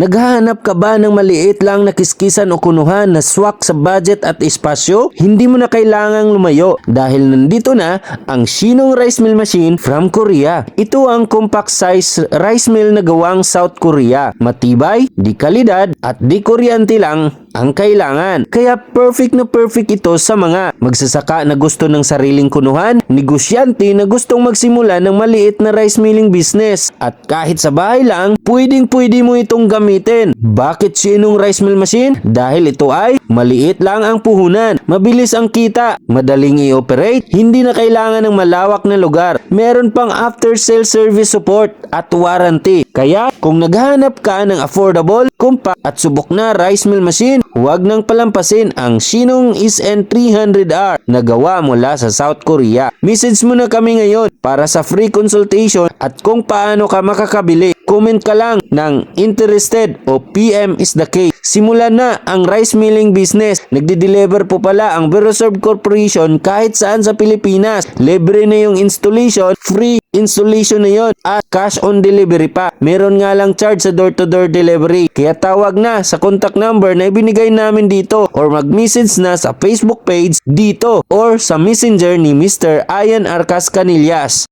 Naghahanap ka ba ng maliit lang na kiskisan o kunuhan na swak sa budget at espasyo? Hindi mo na kailangang lumayo dahil nandito na ang Shinong Rice Mill Machine from Korea. Ito ang compact size rice mill na gawang South Korea. Matibay, di kalidad at di kuryente lang ang kailangan. Kaya perfect na perfect ito sa mga magsasaka na gusto ng sariling kunuhan, negosyante na gustong magsimula ng maliit na rice milling business. At kahit sa bahay lang, pwedeng pwede mo itong gamitin. Bakit sinong rice mill machine? Dahil ito ay maliit lang ang puhunan, mabilis ang kita, madaling i-operate, hindi na kailangan ng malawak na lugar. Meron pang after sale service support at warranty. Kaya kung naghahanap ka ng affordable, compact at subok na rice mill machine, huwag nang palampasin ang Shinong SN300R na gawa mula sa South Korea. Message mo na kami ngayon para sa free consultation at kung paano ka makakabili. Comment ka lang ng interested o PM is the case. Simulan na ang rice milling business. Nagdi-deliver po pala ang Veroserve Corporation kahit saan sa Pilipinas. Libre na yung installation, free installation na yon at cash on delivery pa. Meron nga lang charge sa door-to-door delivery. Kaya tawag na sa contact number na ibinigay namin dito or mag-message na sa Facebook page dito or sa messenger ni Mr. Ayan Arcas Canillas.